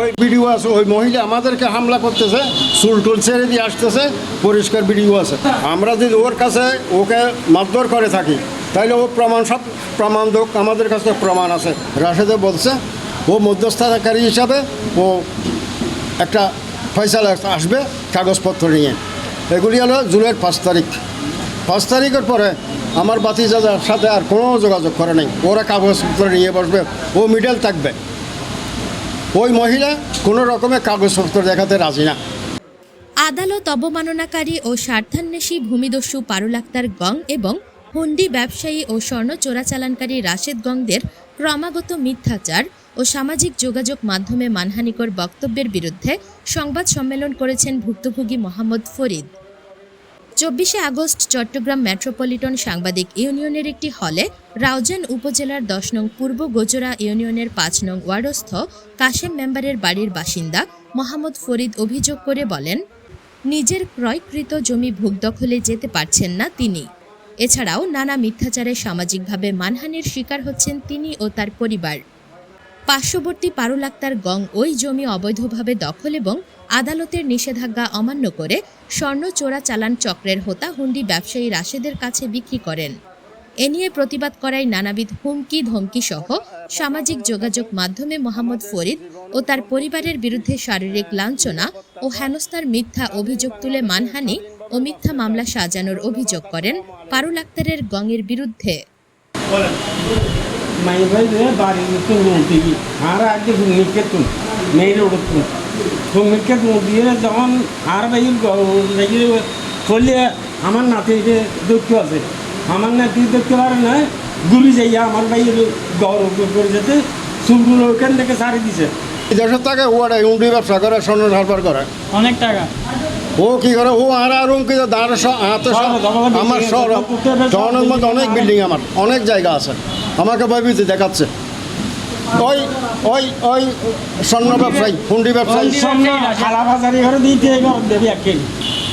ওই ভিডিও আছে, ওই মহিলা আমাদেরকে হামলা করতেছে, চুল টুল ছেড়ে দিয়ে আসতেছে, পরিষ্কার ভিডিও আছে। আমরা যদি ওর কাছে ওকে মারধর করে থাকি তাহলে ও প্রমাণ সব প্রমাণ দোক, আমাদের কাছে প্রমাণ আছে। রাশেদে বলছে, ও মধ্যস্থতাকারী হিসাবে ও একটা ফয়সালা আসবে কাগজপত্র নিয়ে। এগুলি হলো জুনের পাঁচ তারিখ। পাঁচ তারিখের পরে আমার বাতিজাদার সাথে আর কোনো যোগাযোগ করে নাই। ওরা কাগজপত্র নিয়ে বসবে, ও মিডল থাকবে। ওই মহিলা কোনো রকমের কাগজপত্র দেখাতে রাজি না। আদালত অবমাননাকারী ও স্বার্থান্বেষী ভূমিদস্যু পারুল আক্তার গং এবং হুন্ডি ব্যবসায়ী ও স্বর্ণ চোরাচালানকারী রাশেদ গংদের ক্রমাগত মিথ্যাচার ও সামাজিক যোগাযোগ মাধ্যমে মানহানিকর বক্তব্যের বিরুদ্ধে সংবাদ সম্মেলন করেছেন ভুক্তভোগী মোহাম্মদ ফরিদ। চব্বিশে আগস্ট চট্টগ্রাম মেট্রোপলিটন সাংবাদিক ইউনিয়নের একটি হলে রাউজান উপজেলার দশ নং পূর্ব গোজরা ইউনিয়নের পাঁচ নং ওয়ার্ডস্থ কাশেম মেম্বারের বাড়ির বাসিন্দা মোহাম্মদ ফরিদ অভিযোগ করে বলেন, নিজের ক্রয়কৃত জমি ভূদখলে যেতে পারছেন না তিনি। এছাড়াও নানা মিথ্যাচারে সামাজিকভাবে মানহানির শিকার হচ্ছেন তিনি ও তার পরিবার। পার্শ্ববর্তী পারুল আক্তার গং ওই জমি অবৈধভাবে দখল এবং আদালতের নিষেধাজ্ঞা অমান্য করে স্বর্ণ চোরা চালান চক্রের হোতা হুন্ডি ব্যবসায়ী রাশেদের কাছে বিক্রি করেন। এ নিয়ে প্রতিবাদ করায় নানাবিধ হুমকি ধমকি সহ সামাজিক যোগাযোগ মাধ্যমে মোহাম্মদ ফরিদ ও তার পরিবারের বিরুদ্ধে শারীরিক লাঞ্ছনা ও হেনস্থার মিথ্যা অভিযোগ তুলে মানহানি ও মিথ্যা মামলা সাজানোর অভিযোগ করেন পারুল আক্তারের গংয়ের বিরুদ্ধে। ಮೈ ಬೈದು ಬಾರಿ তুলবি আর আগে ঘুমিকে তুল মেয়ের ওড় তুল ঘুমিকে তুল দিয়ে যখন আর ভাই লাগিয়ে করলে আমার নাতিকে দুঃখ আছে আমার নাতি দেখতে পারে না গুলি যাইয়া আমার ভাইয়ের গৌরব করে যেতে চুলগুলো ওখান থেকে সারি দিছে দেশের টাকা ও একটা উন্ডি ব্যবসা করে স্বর্ণ ঝাড়পার করে অনেক টাকা ও কি করে ও আর আর কি দাঁড় হাতে আমার শহর শহরের মধ্যে অনেক বিল্ডিং আমার অনেক জায়গা আছে আমাকে ভয়ভীতি দেখাচ্ছে। ওই ওই ওই স্বর্ণ ব্যবসায়ী হুন্ডি ব্যবসায়ী। এক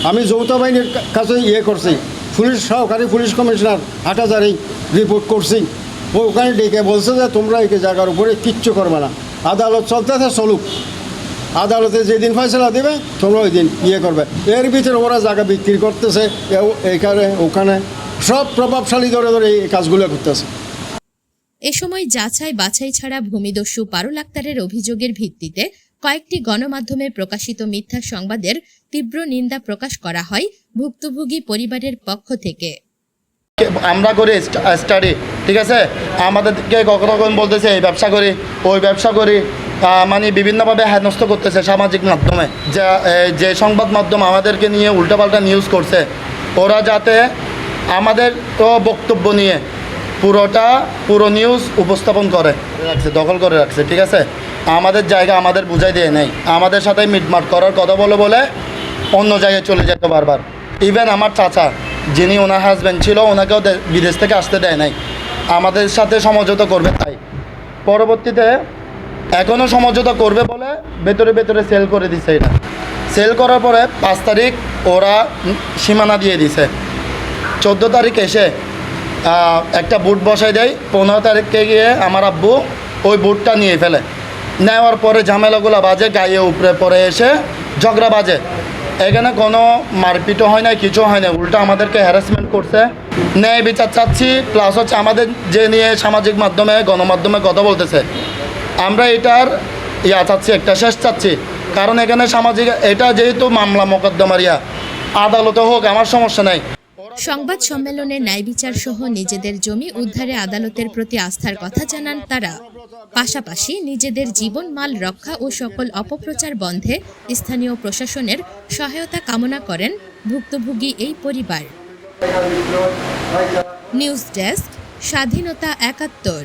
আমি যৌথ বাহিনীর কাছে ইয়ে করছি। পুলিশ সহকারী পুলিশ কমিশনার হাটাজারি রিপোর্ট করছি। ও ওখানে ডেকে বলছে যে তোমরা এই জায়গার উপরে কিচ্ছু করবে না। আদালত চলতেছে চলুক। আদালতে যেদিন ফয়সলা দেবে তোমরা ওই দিন ইয়ে করবে। এর ভিতরে ওরা জায়গা বিক্রি করতেছে এখানে ওখানে। সব প্রভাবশালী ধরে ধরে এই কাজগুলো করতেছে। এ সময় যাচাই বাছাই ছাড়া ভূমিদস্যু পারুল আক্তারের অভিযোগের ভিত্তিতে কয়েকটি গণমাধ্যমে প্রকাশিত মিথ্যা সংবাদের তীব্র নিন্দা প্রকাশ করা হয় ভুক্তভোগী পরিবারের পক্ষ থেকে। আমরা করি স্টাডি, ঠিক আছে? আমাদেরকে কখনো কখন বলতেছে, এই ব্যবসা করি, ওই ব্যবসা করি। মানে বিভিন্নভাবে হেনস্থ করতেছে সামাজিক মাধ্যমে। যা যে সংবাদ মাধ্যম আমাদেরকে নিয়ে উল্টাপাল্টা নিউজ করছে, ওরা যাতে আমাদের তো বক্তব্য নিয়ে পুরোটা পুরো নিউজ উপস্থাপন করে রাখছে, দখল করে রাখছে, ঠিক আছে? আমাদের জায়গা আমাদের বুঝাই দিয়ে নেই। আমাদের সাথে মিটমাট করার কথা বলে বলে অন্য জায়গায় চলে যেত বারবার। ইভেন আমার চাচা, যিনি ওনার হাজব্যান্ড ছিল, ওনাকেও বিদেশ থেকে আসতে দেয় নাই। আমাদের সাথে সমঝোতা করবে তাই। পরবর্তীতে এখনও সমঝোতা করবে বলে ভেতরে ভেতরে সেল করে দিছে এটা সেল করার পরে পাঁচ তারিখ ওরা সীমানা দিয়ে দিছে। চোদ্দ তারিখ এসে একটা বুট বসাই দেয়, পনেরো তারিখে গিয়ে আমার আব্বু ওই বুটটা নিয়ে ফেলে। নেওয়ার পরে ঝামেলাগুলো বাজে, গায়ে উপরে পরে এসে ঝগড়া বাজে। এখানে কোনো মারপিটও হয় না কিছু হয় না উল্টো আমাদেরকে হ্যারাসমেন্ট করছে। ন্যায় বিচার চাচ্ছি প্লাস হচ্ছে আমাদের যে নিয়ে সামাজিক মাধ্যমে, গণমাধ্যমে কথা বলতেছে। আমরা এটার ইয়া চাচ্ছি, একটা শেষ চাচ্ছি। কারণ এখানে সামাজিক, এটা যেহেতু মামলা, মোকদ্দমার ইয়া। আদালতে হোক, আমার সমস্যা নেই। সংবাদ সম্মেলনে ন্যায় বিচার সহ নিজেদের জমি উদ্ধারে আদালতের প্রতি আস্থার কথা জানান তারা। পাশাপাশি নিজেদের জীবন, মাল রক্ষা ও সকল অপপ্রচার বন্ধে স্থানীয় প্রশাসনের সহায়তা কামনা করেন ভুক্তভোগী এই পরিবার। নিউজ ডেস্ক, স্বাধীনতা একাত্তর।